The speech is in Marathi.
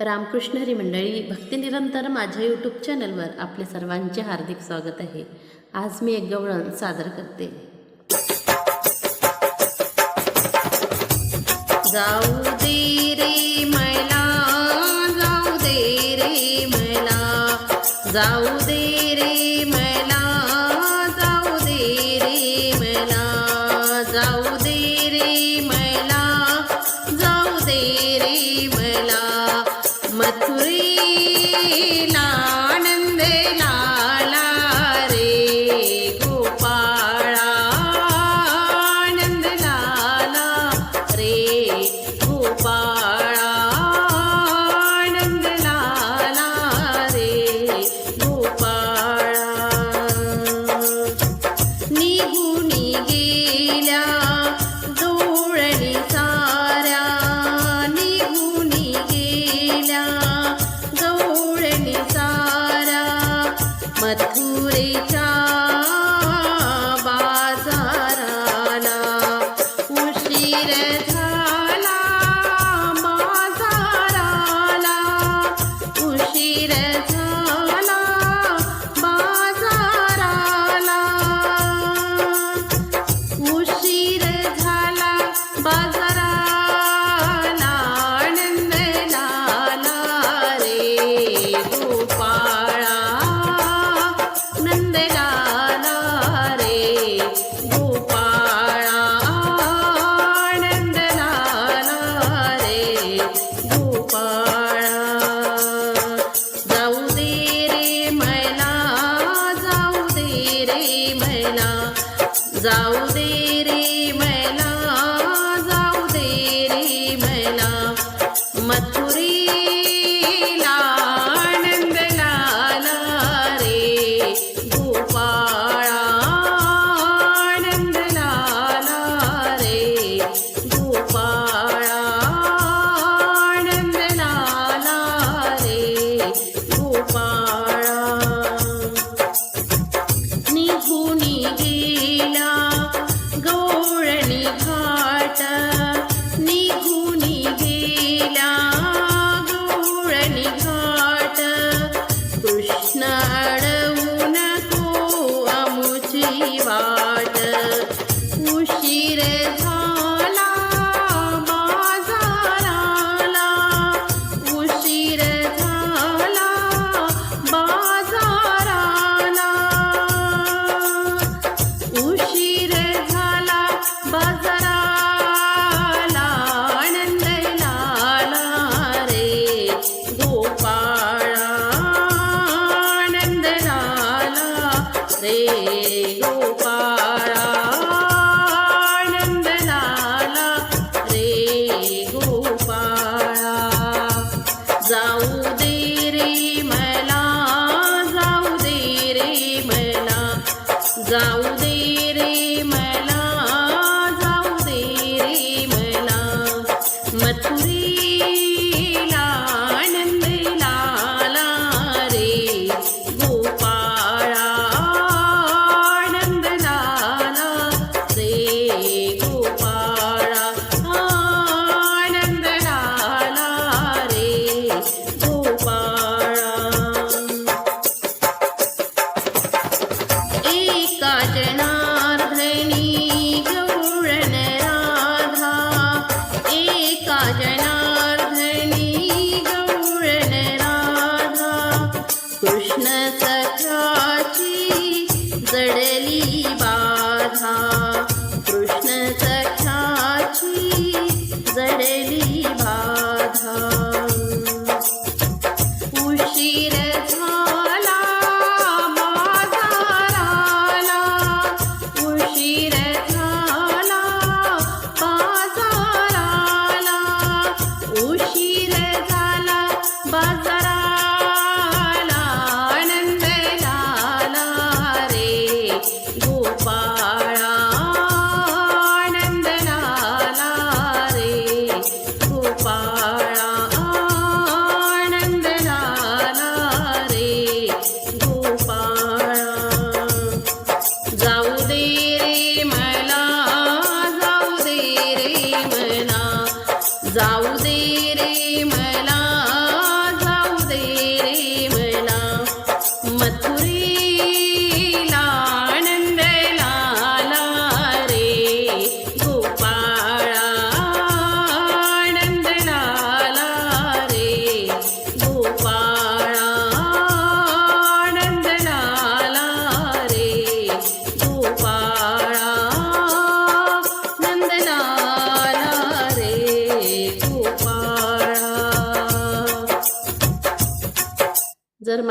रामकृष्ण हरी मंडळी भक्तिनिरंतर माझ्या यूट्यूब चॅनलवर आपले सर्वांचे हार्दिक स्वागत आहे. आज मी एक गवळण सादर करते. जाऊ दे रे मैला जाऊ दे रे मैला जाऊ கையில் मथुरे च मत कृष्णचक्षाची जडली बाधा. उशीर झाला बाजाराला उशीर झाला बाजाराला उशीर झाला बाजार